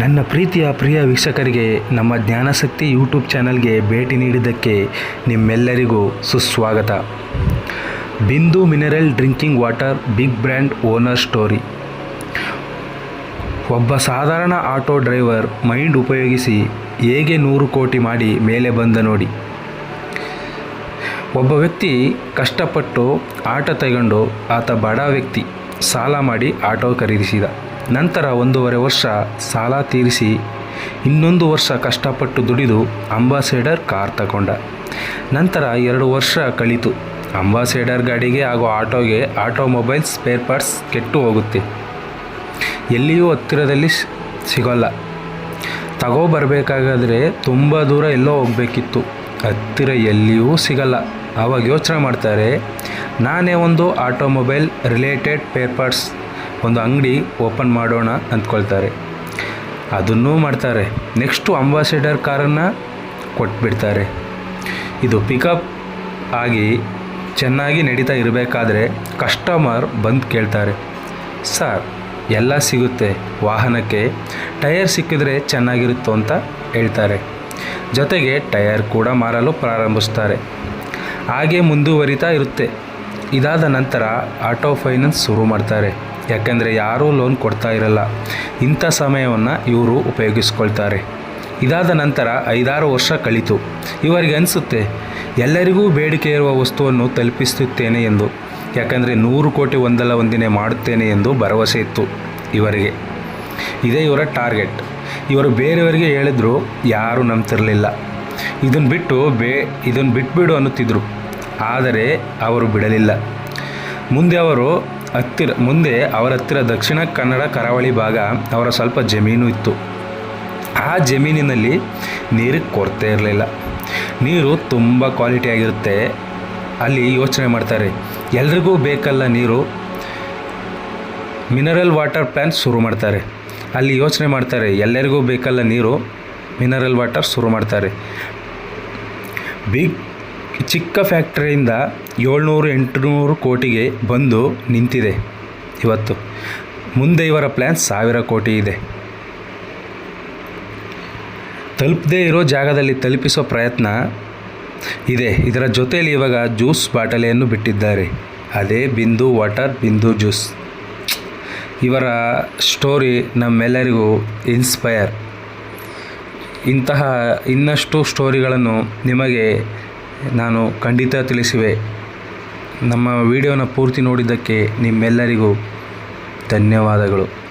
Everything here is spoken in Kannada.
ನನ್ನ ಪ್ರೀತಿಯ ಪ್ರಿಯ ವೀಕ್ಷಕರಿಗೆ ನಮ್ಮ ಜ್ಞಾನಶಕ್ತಿ ಯೂಟ್ಯೂಬ್ ಚಾನಲ್ಗೆ ಭೇಟಿ ನೀಡಿದ್ದಕ್ಕೆ ನಿಮ್ಮೆಲ್ಲರಿಗೂ ಸುಸ್ವಾಗತ. Bindu mineral drinking water big brand owner story. ಒಬ್ಬ ಸಾಧಾರಣ ಆಟೋ ಡ್ರೈವರ್ ಮೈಂಡ್ ಉಪಯೋಗಿಸಿ ಹೇಗೆ ನೂರು ಕೋಟಿ ಮಾಡಿ ಮೇಲೆ ಬಂದ ನೋಡಿ. ಒಬ್ಬ ವ್ಯಕ್ತಿ ಕಷ್ಟಪಟ್ಟು ಆಟ ತಗೊಂಡು ಆತ ಬಡ ವ್ಯಕ್ತಿ. ಸಾಲ ಮಾಡಿ ಆಟೋ ಖರೀದಿಸಿದ. ನಂತರ ಒಂದೂವರೆ ವರ್ಷ ಸಾಲ ತೀರಿಸಿ ಇನ್ನೊಂದು ವರ್ಷ ಕಷ್ಟಪಟ್ಟು ದುಡಿದು ಅಂಬಾಸೇಡರ್ ಕಾರ್ ತಗೊಂಡ. ನಂತರ ಎರಡು ವರ್ಷ ಕಳೀತು. ಅಂಬಾಸೇಡರ್ ಗಾಡಿಗೆ ಹಾಗೂ ಆಟೋಗೆ ಆಟೋಮೊಬೈಲ್ ಸ್ಪೇರ್ ಪಾರ್ಟ್ಸ್ ಕೆಟ್ಟು ಹೋಗುತ್ತೆ. ಎಲ್ಲಿಯೂ ಹತ್ತಿರದಲ್ಲಿ ಸಿಗೋಲ್ಲ. ತಗೋಬರ್ಬೇಕಾಗಾದ್ರೆ ತುಂಬ ದೂರ ಎಲ್ಲೋ ಹೋಗಬೇಕಿತ್ತು. ಹತ್ತಿರ ಎಲ್ಲಿಯೂ ಸಿಗಲ್ಲ. ಆವಾಗ ಯೋಚನೆ ಮಾಡ್ತಾರೆ ನಾನೇ ಒಂದು ಆಟೋಮೊಬೈಲ್ ರಿಲೇಟೆಡ್ ಪೇಪರ್ಸ್. ಒಂದು ಅಂಗಡಿ ಓಪನ್ ಮಾಡೋಣ ಅಂದ್ಕೊಳ್ತಾರೆ. ಅದನ್ನೂ ಮಾಡ್ತಾರೆ. ನೆಕ್ಸ್ಟು ಅಂಬಾಸಿಡರ್ ಕಾರನ್ನು ಕೊಟ್ಬಿಡ್ತಾರೆ. ಇದು ಪಿಕಪ್ ಆಗಿ ಚೆನ್ನಾಗಿ ನಡೀತಾ ಇರಬೇಕಾದ್ರೆ ಕಸ್ಟಮರ್ ಬಂದು ಕೇಳ್ತಾರೆ. ಸರ್, ಎಲ್ಲ ಸಿಗುತ್ತೆ. ವಾಹನಕ್ಕೆ ಟಯರ್ ಸಿಕ್ಕಿದ್ರೆ ಚೆನ್ನಾಗಿರುತ್ತೋ ಅಂತ ಹೇಳ್ತಾರೆ. ಜೊತೆಗೆ ಟಯರ್ ಕೂಡ ಮಾರಲು ಪ್ರಾರಂಭಿಸ್ತಾರೆ. ಹಾಗೆ ಮುಂದುವರಿತಾ ಇರುತ್ತೆ. ಇದಾದ ನಂತರ ಆಟೋ ಫೈನಾನ್ಸ್ ಶುರು ಮಾಡ್ತಾರೆ. ಯಾಕೆಂದರೆ ಯಾರೂ ಲೋನ್ ಕೊಡ್ತಾ ಇರಲ್ಲ. ಇಂಥ ಸಮಯವನ್ನು ಇವರು ಉಪಯೋಗಿಸ್ಕೊಳ್ತಾರೆ. ಇದಾದ ನಂತರ ಐದಾರು ವರ್ಷ ಕಳೀತು. ಇವರಿಗೆ ಅನಿಸುತ್ತೆ, ಎಲ್ಲರಿಗೂ ಬೇಡಿಕೆ ಇರುವ ವಸ್ತುವನ್ನು ತಲುಪಿಸುತ್ತೇನೆ ಎಂದು. ಯಾಕಂದರೆ ನೂರು ಕೋಟಿ ಒಂದಲ್ಲ ಒಂದಿನೇ ಮಾಡುತ್ತೇನೆ ಎಂದು ಭರವಸೆ ಇತ್ತು ಇವರಿಗೆ. ಇದೇ ಇವರ ಟಾರ್ಗೆಟ್ ಇವರು ಬೇರೆಯವರಿಗೆ ಹೇಳಿದ್ರು ಯಾರೂ ನಂಬ್ತಿರಲಿಲ್ಲ. ಇದನ್ನು ಬಿಟ್ಟು ಬೇ ಇದನ್ನು ಬಿಟ್ಬಿಡು ಅನ್ನುತ್ತಿದ್ದರು ಆದರೆ ಅವರು ಬಿಡಲಿಲ್ಲ. ಮುಂದೆ ಅವರು ಹತ್ತಿರ, ಮುಂದೆ ಅವರ ಹತ್ತಿರ ದಕ್ಷಿಣ ಕನ್ನಡ ಕರಾವಳಿ ಭಾಗ ಅವರ ಸ್ವಲ್ಪ ಜಮೀನು ಇತ್ತು. ಆ ಜಮೀನಿನಲ್ಲಿ ನೀರಿಗೆ ಕೊರತೆ ಇರಲಿಲ್ಲ. ನೀರು ತುಂಬ ಕ್ವಾಲಿಟಿ ಆಗಿರುತ್ತೆ. ಅಲ್ಲಿ ಯೋಚನೆ ಮಾಡ್ತಾರೆ, ಎಲ್ರಿಗೂ ಬೇಕಲ್ಲ ನೀರು? ಮಿನರಲ್ ವಾಟರ್ ಪ್ಲ್ಯಾಂಟ್ ಶುರು ಮಾಡ್ತಾರೆ. ಅಲ್ಲಿ ಯೋಚನೆ ಮಾಡ್ತಾರೆ, ಎಲ್ಲರಿಗೂ ಬೇಕಲ್ಲ ನೀರು? ಮಿನರಲ್ ವಾಟರ್ ಶುರು ಮಾಡ್ತಾರೆ. ಬಿಗ್ ಚಿಕ್ಕ ಫ್ಯಾಕ್ಟ್ರಿಯಿಂದ ಏಳ್ನೂರು, ಎಂಟುನೂರು ಕೋಟಿಗೆ ಬಂದು ನಿಂತಿದೆ. ಇವತ್ತು ಮುಂದೆ ಇವರ ಪ್ಲ್ಯಾನ್ ಸಾವಿರ ಕೋಟಿ ಇದೆ. ತಲುಪದೇ ಇರೋ ಜಾಗದಲ್ಲಿ ತಲುಪಿಸೋ ಪ್ರಯತ್ನ ಇದೆ. ಇದರ ಜೊತೆಯಲ್ಲಿ ಇವಾಗ ಜ್ಯೂಸ್ ಬಾಟಲಿಯನ್ನು ಬಿಟ್ಟಿದ್ದಾರೆ. ಅದೇ ಬಿಂದು ವಾಟರ್, ಬಿಂದು ಜ್ಯೂಸ್. ಇವರ ಸ್ಟೋರಿ ನಮ್ಮೆಲ್ಲರಿಗೂ ಇನ್ಸ್ಪೈರ್. ಇಂತಹ ಇನ್ನಷ್ಟು ಸ್ಟೋರಿಗಳನ್ನು ನಿಮಗೆ ನಾನು ಖಂಡಿತ ತಿಳಿಸುವೆ. ನಮ್ಮ ವಿಡಿಯೋನ ಪೂರ್ತಿ ನೋಡಿದ್ದಕ್ಕೆ ನಿಮ್ಮೆಲ್ಲರಿಗೂ ಧನ್ಯವಾದಗಳು.